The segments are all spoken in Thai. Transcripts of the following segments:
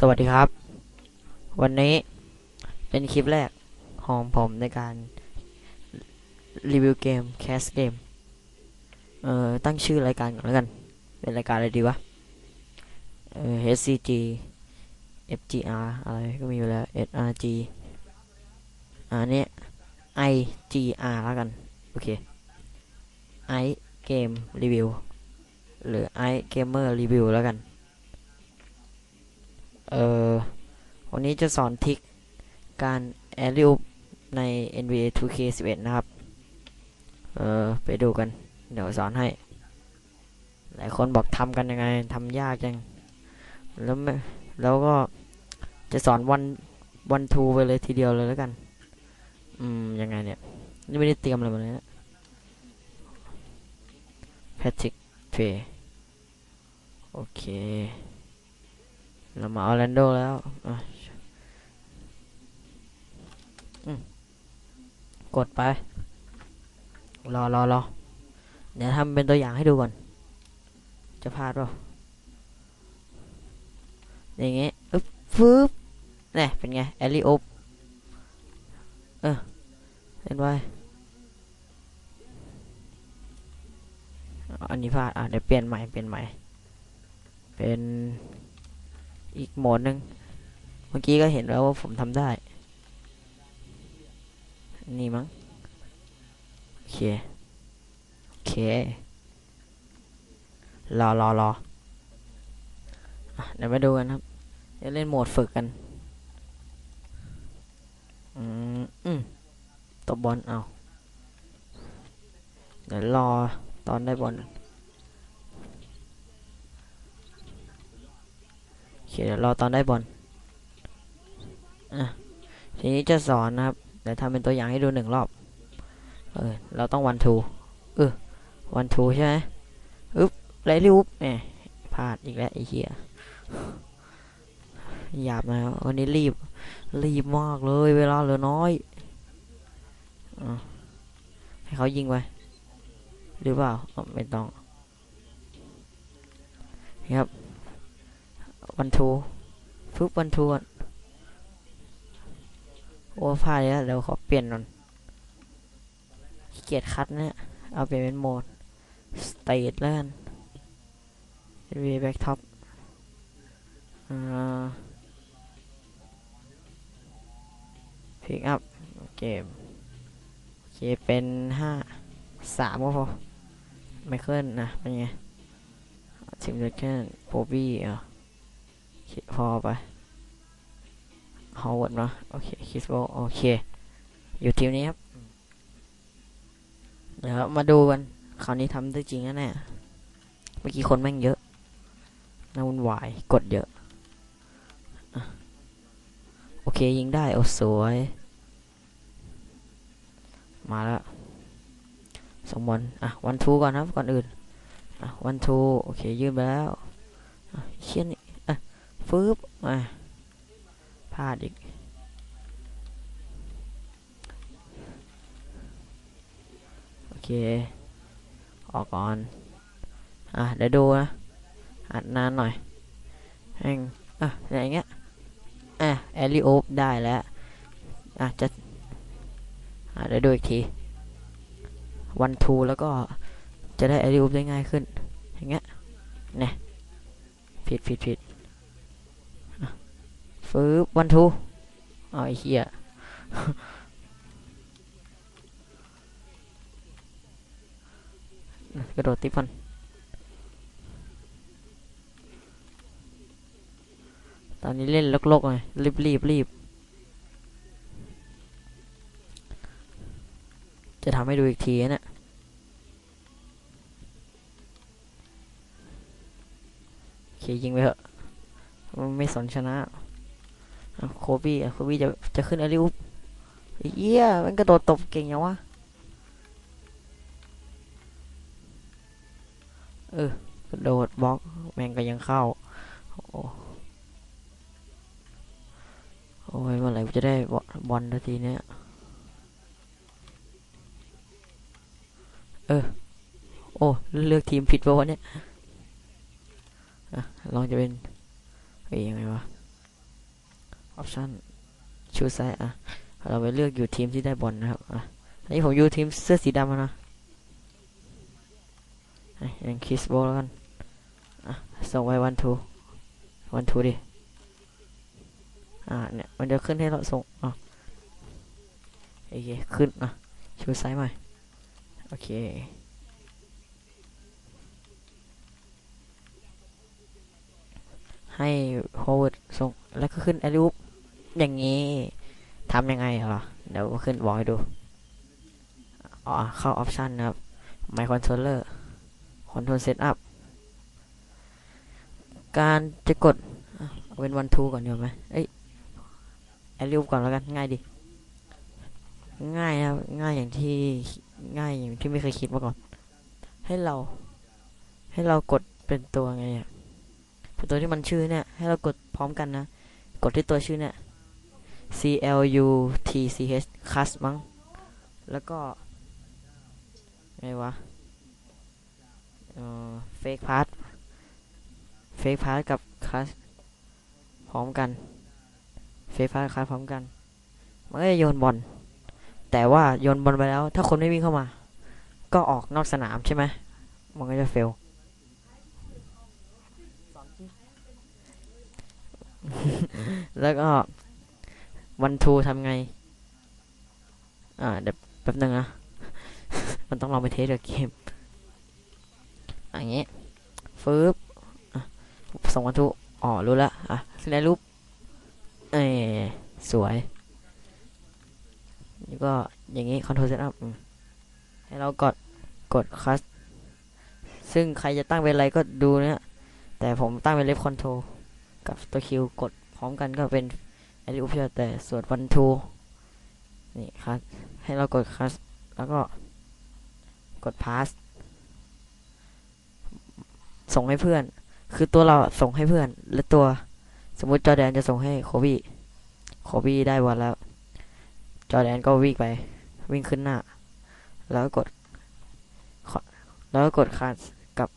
สวัสดีครับ วันนี้เป็นคลิปแรกของผมในการ รีวิวเกมแคสเกมเอ่อตั้งชื่อรายการก่อนแล้วกัน เป็นรายการอะไรดีวะเอ่อ HCG FGR อะไรก็มีอยู่แล้ว SRG อันนี้ IGR แล้วกัน โอเค I Game Review หรือ I Gamer Review แล้วกัน เออวันนี้จะสอนทิกการแอริวใน NBA 2K11 นะครับ เออไปดูกัน เดี๋ยวสอนให้ หลายคนบอกทำกันยังไงทำยากจัง แล้วแล้วก็จะสอนวันวันทูไปเลยทีเดียวเลยแล้วกัน อืม ยังไงเนี่ย นี่ไม่ได้เตรียมอะไรมาเลยนะแพทริกเทรโอเค เรามาออร์แลนโดแล้วกดไป รอรอรอเดี๋ยวทำเป็นตัวอย่างให้ดูก่อน จะพลาดเปล่าอย่างเงี้ยอึ๊บฟืบเนี่ยเป็นไง แอลลี่โอบเออเห็นไว้อันนี้พลาด อะ เดี๋ยวเปลี่ยนใหม่ เปลี่ยนใหม่ เป็น อีกโหมดหนึ่งเมื่อกี้ก็เห็นแล้วว่าผมทำได้ นี่มั้ง โอเค โอเค รอรอรอเดี๋ยวมาดูกันครับจะเล่นโหมดฝึกกัน อืมอืมตบบอลเอา เดี๋ยวรอตอนได้บอล โอ เขียวรอตอนได้บอลอะทีนี้จะสอนนะครับเดี๋ยวทำเป็นตัวอย่างให้ดูหนึ่งรอบเออเราต้องวันทูเออวันทูใช่ไหมอึ๊บไรลิวเนี่ยพลาดอีกแล้วไอ้เหี้ยหยาบนะวันนี้รีบ รีบมากเลยเวลาเหลือน้อยอให้เขายิงไปหรือเปล่าไม่ต้องครับ วันทูฟึบวันทูโอ้พลาดแล้วเดี๋ยวขอเปลี่ยนก่อนเกียจคัดเนี่ยเอาเปลี่ยนเป็นโหมดสเตทแล้วกันวีแบ็กท็อปอพิกอัพเกมโอเคเป็นห้าสามก็พอไม่เคลื่อนนะเป็นไงทีมเล็กแค่โบบี้อะ พอไปฮาวเวิร์ดนะโอเคคิสโบโอเค อยู่ทีมนี้ครับ เดี๋ยวมาดูกัน คราวนี้ทำได้จริงนะเนี่ยเมื่อกี้คนแม่งเยอะน่าวุ่นวาย กดเยอะ โอเค ยิงได้ โอ้สวย มาแล้วสองบอลอะวันทูก่อนครับ ก่อนอื่น อะวันทูโอเค ยืนไปแล้วอะเชี่ยนี่อะ ฟืบอะพลาดอีก โอเค ออกก่อน อะ เดี๋ยวดูนะ อัดนานหน่อยแห่งอะอย่างเงี้ย อะ แอลิโอฟได้แล้ว อะ จะ อะ เดี๋ยวดูอีกที วันทูแล้วก็จะได้แอลิโอฟได้ง่ายขึ้น อย่างเงี้ยเนี่ยผิดผิดผิด ฟื้วันทูอ๋อไอ้เหี้ยกระโดดติปันตอนนี้เล่นลกๆเลยรีบรีบรีบจะทำให้ดูอีกทีนะเนี่ยโอเคยิงไปเถอะ ไม่สนชนะ โคบี้โคบี้จะจะขึ้นอาริอุปเยี่ยมันกระโดดตบเก่งยังวะ เออกระโดดบล็อกแม่งก็ยังเข้า โอ้โอ้ยเมื่อไหร่จะได้บอลทันทีเนี้ยเออ โอ้ เลือกทีมผิดปะวะเนี่ย อะ ลองจะเป็นเอ้ยังไงวะ ออปชั่นชูไซอะ เราไปเลือกอยู่ทีมที่ได้บอลนะครับอะอันนี้ผมอยู่ทีมเสื้อสีดำอะนะอะยังคิสโบแล้วกันอะส่งไปวันทูวันทูดิ อ่าเนี่ย มันจะขึ้นให้เราส่งอะโอเค ขึ้นอะชูไซส์ใหม่ โอเคให้โฮเวิร์ดส่ง แล้วก็ขึ้นแอลิอุป อย่างนี้ทำยังไงเหรอ เดี๋ยวขึ้นบอกให้ดู อ๋อ เข้าออปชันนะครับ My Controller Control Setup การจะกดเป็นวันทูก่อนดีกว่าไหมเอ้ยแอลิอุปก่อนแล้วกัน ง่ายดี ง่ายนะครับ ง่ายอย่างที่ ง่ายอย่างที่ไม่เคยคิดมาก่อน ให้เรา ให้เรากดเป็นตัวไงอะเป็นตัวที่มันชื่อเนี่ย ให้เรากดพร้อมกันนะ กดที่ตัวชื่อเนี่ย C L U T C H cast มั้ง แล้วก็ไงวะเอ่อ fake part fake part กับ cast พร้อมกัน fake part cast พร้อมกัน มันก็จะโยนบอล แต่ว่าโยนบอลไปแล้ว ถ้าคนไม่วิ่งเข้ามา ก็ออกนอกสนามใช่ไหม มันก็จะเฟลแล้วก็ วันทูทำไง อ่า เดี๋ยวแป๊บนึงนะ มันต้องลองไปเทสกับเกมอย่างงี้ฟืบส่งวันทูอ๋อ รู้ล้วอะขึ้นในรูป เอ้ยสวย นี่ก็อย่างงี้ control setup อืมให้เรากด กด cast ซึ่งใครจะตั้งเป็นอะไรก็ดูเนี่ย แต่ผมตั้งเป็น left control กับตัวคิวกดพร้อมกันก็เป็น อริอุปแต่ส่วนวันทูนี่ครับให้เรากดคัสแล้วก็กดพาสส่งให้เพื่อน คือตัวเราส่งให้เพื่อน และตัวสมมุติจอแดนจะส่งให้โคบี้โคบี้ได้บอลแล้ว จอแดนก็วิ่งไป วิ่งขึ้นหน้า แล้วก็กดแล้วก็กดคัสกับ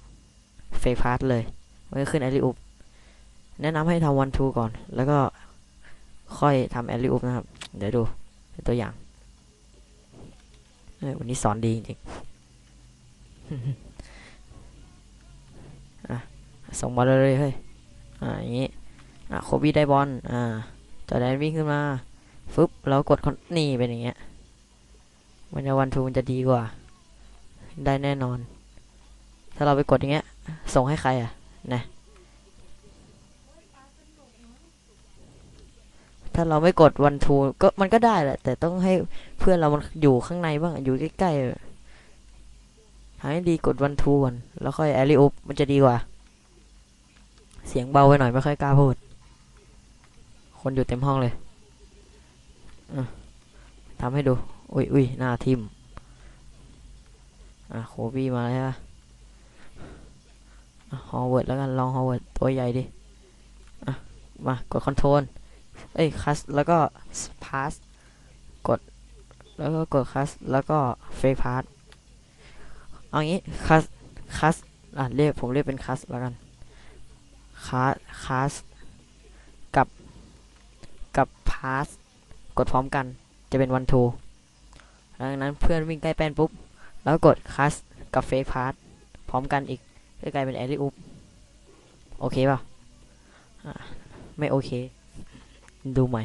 เฟกพาสเลยมันก็ขึ้นแอริอุปแนะนำให้ทำวันทูก่อน แล้วก็ ค่อยทำแอลลิอุปนะครับ เดี๋ยวดูเป็นตัวอย่างวันนี้สอนดีจริงๆส่งบอลเลยเฮ้ย อ่าอย่างงี้ อะโคบี้ได้บอล อ่าจอแดนวิ่งขึ้นมา ฟึบแล้วกดคอนนี่เป็นอย่างเงี้ย มันจะวันทูมันจะดีกว่า ได้แน่นอน ถ้าเราไปกดอย่างเงี้ย ส่งให้ใครอะ นะาเราไม่กดวันทูก็มันก็ได้แหละ แต่ต้องให้เพื่อนเรามันอยู่ข้างในบ้างอยู่ใกล้ๆหาให้ดีกดวันทูก่อนแล้วค่อยแอลิอุปมันจะดีกว่า เสียงเบาไปหน่อยไม่ค่อยกล้าพูด คนอยู่เต็มห้องเลยทำให้ดูอุ้ยอุ้ยหน้าทิมอะโคบี้มาแล้วฮะฮอเวิร์ดแล้วกันลองฮอเวิร์ดตัวใหญ่ดิอะมากดคอนโทรล เอ้ยคัสแล้วก็พาสกด แล้วก็กดคัสแล้วก็เฟกพาสเอางี้คัสคัสอะเรียกผมเรียกเป็นคัสแล้วกันคัสคัสกับกับพาสกดพร้อมกันจะเป็นวันทูดังนั้นเพื่อนวิ่งใกล้แป้นปุ๊บ แล้วกดคัสกับเฟกพาสพร้อมกันอีกก็กลายเป็นแอริอุปโอเคป่ะไม่โอเค ดูใหม่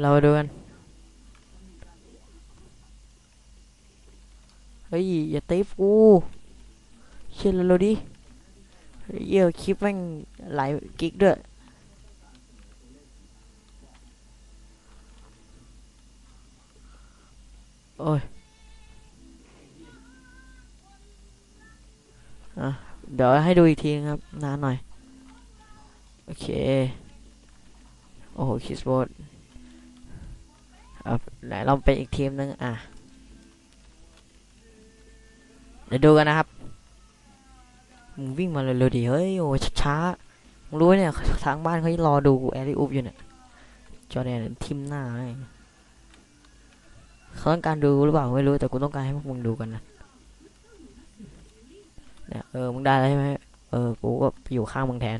เราดูกันเฮ้ยอย่าตีฟูเชื่อ อะเดี๋ยวให้ดูอีกทีครับนานหน่อย โอเค โอ้โหคิสบอร์ดอะไหนเราเป็นอีกทีมนึงอะ เดี๋ยวดูกันนะครับมึงวิ่งมาเร็วๆดิเฮ้ยโอ้ช้าๆมึงรู้เนี่ยทางบ้านเขารอดูแอริอุบอยู่เนี่ยจอแดนทิมหน้าเขาต้องการดูหรือเปล่าไม่รู้แต่กูต้องการให้พวกมึงดูกันนะ เนี่ยเออมึงได้แล้วใช่ไหมเออกูก็ไปอยู่ข้างมึงแทน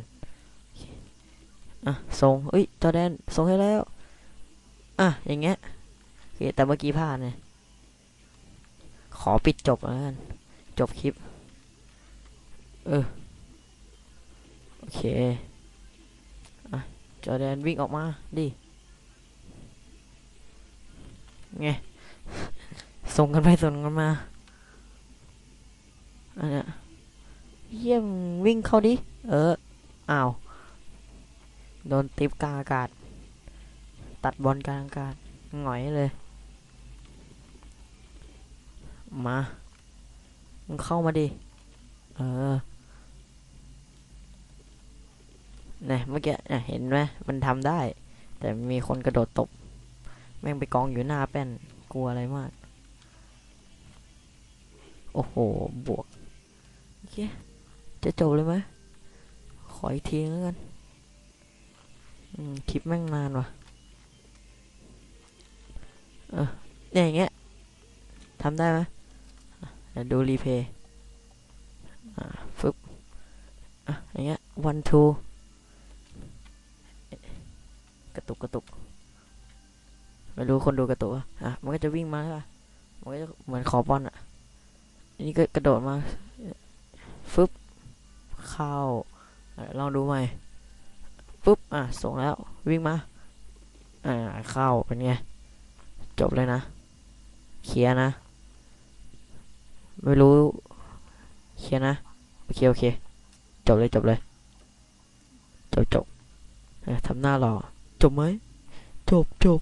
อะส่งเอ้ยจอแดนส่งให้แล้วอะอย่างเงี้ยโอเคแต่เมื่อกี้พลาดเนี่ยขอปิดจบแล้วกันจบคลิป เออ โอเคอะจอแดนวิ่งออกมา ดิ ไง ส่งกันไปส่งกันมา อันเนี้ย เยี่ยมวิ่งเข้าดิ เออ อ้าว โดนติปกลางอากาศ ตัดบอลกลางอากาศหงอยเลย มา มึงเข้ามาดิ เออเนี่ยเมื่อกี้เนี่ยเห็นไหมมันทำได้ แต่มีคนกระโดดตบ แม่งไปกองอยู่หน้าแป้น กลัวอะไรมาก โอ้โห บวกโอเค จะจบเลยไหมขออีกทีแล้วกันคลิปแม่งนานว่ะเออเนี่ยอย่างเงี้ยทำได้ไหมเดี๋ยวดูรีเพย์ฟึบอะอย่างเงี้ย one two กระตุกกระตุกไม่รู้คนดูกระตุกอะอะ มันก็จะวิ่งมาใช่ปะมันก็จะเหมือนขอบอลอะนนี้ก็กระโดดมา เข้า ลองดูใหม่ปุ๊บ อะ ส่งแล้ว วิ่งมา อ่า เข้า เป็นไง จบเลยนะ เคลียนะ ไม่รู้ เคลียนะ โอเค โอเค จบเลย จบเลย จบจบทำหน้ารอ จบไหม จบจบ